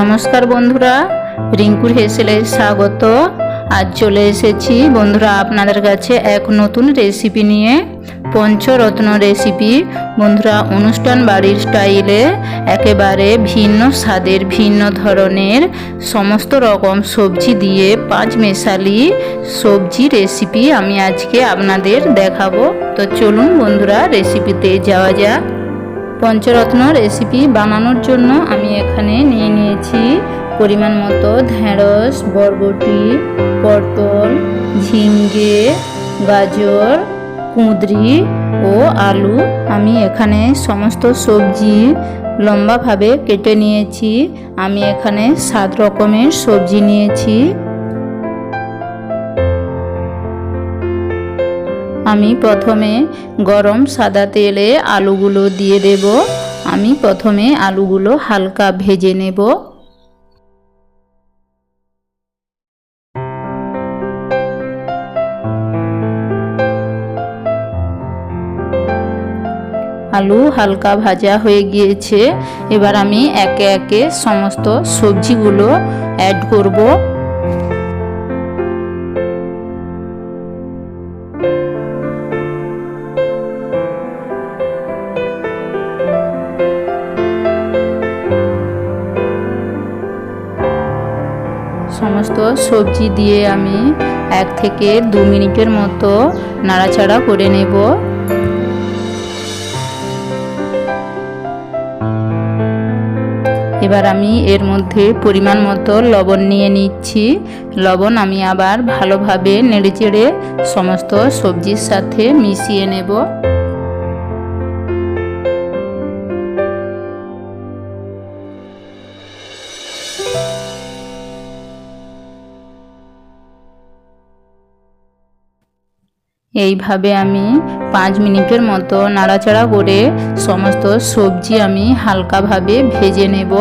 নমস্কার বন্ধুরা, রিঙ্কুর হেসেলে স্বাগত। আজ চলে এসেছি বন্ধুরা আপনাদের কাছে এক নতুন রেসিপি নিয়ে, পঞ্চরত্ন রেসিপি বন্ধুরা, অনুষ্ঠান বাড়ির স্টাইলে একেবারে ভিন্ন স্বাদের, ভিন্ন ধরনের সমস্ত রকম সবজি দিয়ে পাঁচ মেশালি সবজি রেসিপি আমি আজকে আপনাদের দেখাবো। তো চলুন বন্ধুরা রেসিপিতে যাওয়া যাক। পঞ্চরত্ন রেসিপি বানানোর জন্য আমি এখানে নিয়ে নিয়েছি পরিমাণ মতো ঢেঁড়স, বরবটি, পটল, ঝিঙ্গে, গাজর, কুঁদরি ও আলু। আমি এখানে সমস্ত সবজি লম্বাভাবে কেটে নিয়েছি। আমি এখানে সাত রকমের সবজি নিয়েছি। আমি প্রথমে গরম সাদা তেলে আলুগুলো দিয়ে দেব। আমি প্রথমে আলুগুলো হালকা ভেজে নেব। আলু হালকা ভাজা হয়ে গিয়েছে। এবার আমি একে একে সমস্ত সবজিগুলো অ্যাড করব। সমস্ত সবজি দিয়ে আমি এক থেকে দু মিনিটের মতো নাড়াচাড়া করে নেব। এবার আমি এর মধ্যে পরিমাণ মতো লবণ নিয়ে নিচ্ছি। লবণ আমি আবার ভালোভাবে নেড়েচেড়ে সমস্ত সবজির সাথে মিশিয়ে নেব। এইভাবে আমি পাঁচ মিনিটের মতো নাড়াচাড়া করে সমস্ত সবজি আমি হালকাভাবে ভেজে নেব।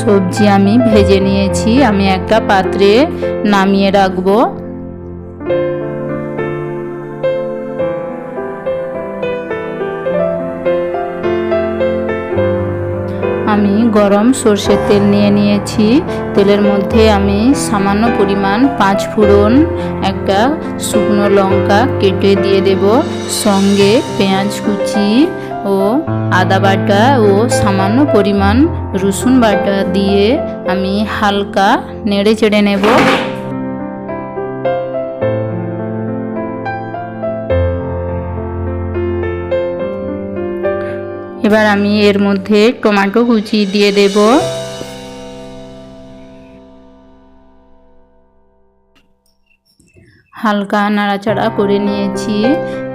সবজি আমি ভেজে নিয়েছি, আমি একটা পাত্রে নামিয়ে রাখব। আমি গরম সর্ষের তেল নিয়ে নিয়েছি। তেলের মধ্যে আমি সামান্য পরিমাণ পাঁচ ফোড়ন, একটা শুকনো লঙ্কা কেটে দিয়ে দেব। সঙ্গে পেঁয়াজ কুচি ও আদা বাটা ও সামান্য পরিমাণ রসুন বাটা দিয়ে আমি হালকা নেড়ে চেড়ে নেব। এবার আমি এর মধ্যে টমেটো কুচি দিয়ে দেব। হালকা নাড়াচাড়া করে নিয়েছি।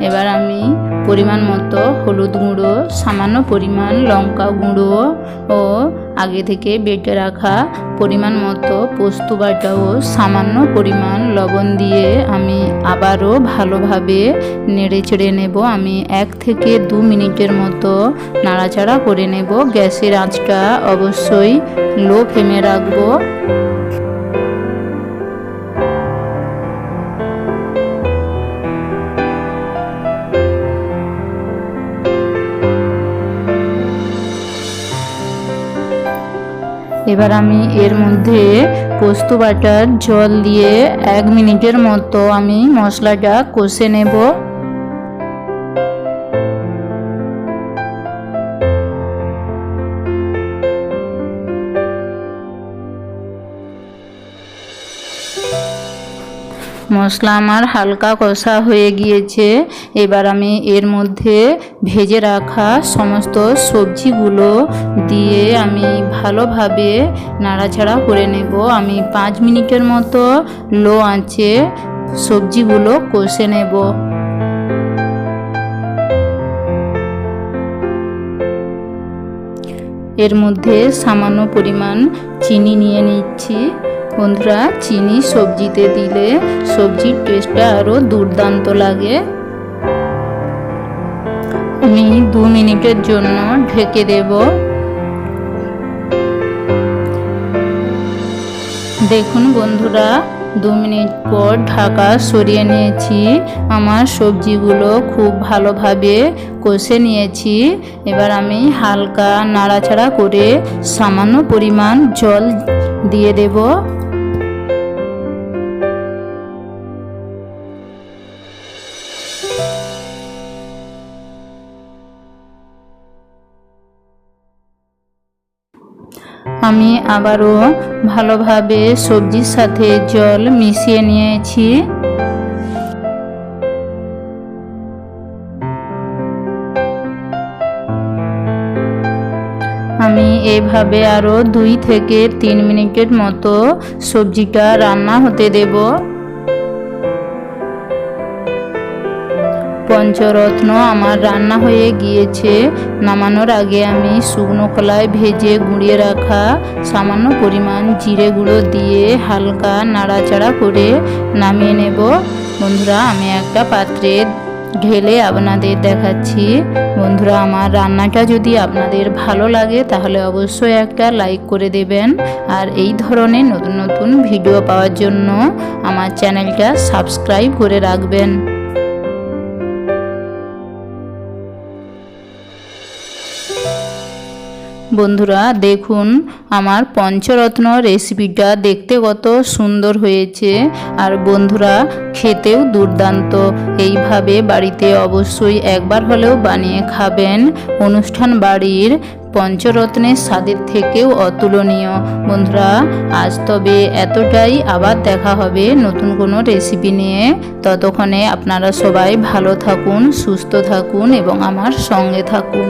এবার আমি পরিমাণ মতো হলুদ গুঁড়ো, সামান্য পরিমাণ লঙ্কা গুঁড়ো ও আগে থেকে বেটে রাখা পরিমাণ মতো পোস্ত বাটা ও সামান্য পরিমাণ লবণ দিয়ে আমি আবারও ভালোভাবে নেড়ে চেড়ে নেব। আমি এক থেকে দু মিনিটের মতো নাড়াচাড়া করে নেব। গ্যাসের আঁচটা অবশ্যই লো ফ্লেমে রাখব। এবার আমি এর মধ্যে পোস্ত বাটার জল দিয়ে এক মিনিটের মতো আমি মশলাটা কষে নেব। মশলা আমার হালকা কষা হয়ে গিয়েছে। এবার আমি এর মধ্যে ভেজে রাখা সমস্ত সবজিগুলো দিয়ে আমি ভালোভাবে নাড়াচাড়া করে নেব। আমি পাঁচ মিনিটের মতো লো আঁচে সবজিগুলো কষে নেব। এর মধ্যে সামান্য পরিমাণ চিনি নিয়ে নিচ্ছি। বন্ধুরা, চিনি সবজিতে দিলে সবজির টেস্টটা আরও দুর্দান্ত লাগে। আমি দু মিনিটের জন্য ঢেকে দেব। দেখুন বন্ধুরা, দু মিনিট পর ঢাকা সরিয়ে নিয়েছি। আমার সবজিগুলো খুব ভালোভাবে কষে নিয়েছি। এবার আমি হালকা নাড়াচাড়া করে সামান্য পরিমাণ জল দিয়ে দেবো। আমি আবারও ভালোভাবে সবজির সাথে জল মিশিয়ে নিয়েছি। আমি এভাবে আরও দুই থেকে তিন মিনিটের মতো সবজিটা রান্না হতে দেব। পঞ্চরত্ন আমার রান্না হয়ে গিয়েছে। নামানোর আগে আমি শুকনো কলায় ভেজে গুঁড়িয়ে রাখা সামান্য পরিমাণ জিরে গুঁড়ো দিয়ে হালকা নাড়াচাড়া করে নামিয়ে নেব। বন্ধুরা, আমি একটা পাত্রে ঢেলে আপনাদের দেখাচ্ছি। বন্ধুরা, আমার রান্নাটা যদি আপনাদের ভালো লাগে, তাহলে অবশ্যই একটা লাইক করে দেবেন। আর এই ধরনের নতুন নতুন ভিডিও পাওয়ার জন্য আমার চ্যানেলটা সাবস্ক্রাইব করে রাখবেন। বন্ধুরা, দেখুন আমার পঞ্চরত্ন রেসিপিটা দেখতে কত সুন্দর হয়েছে। আর বন্ধুরা, খেতেও দুর্দান্ত। এইভাবে বাড়িতে অবশ্যই একবার হলেও বানিয়ে খাবেন। অনুষ্ঠান বাড়ির পঞ্চরত্নের স্বাদের থেকেও অতুলনীয়। বন্ধুরা, আজ তবে এতটাই। আবার দেখা হবে নতুন কোনো রেসিপি নিয়ে। ততক্ষণে আপনারা সবাই ভালো থাকুন, সুস্থ থাকুন এবং আমার সঙ্গে থাকুন।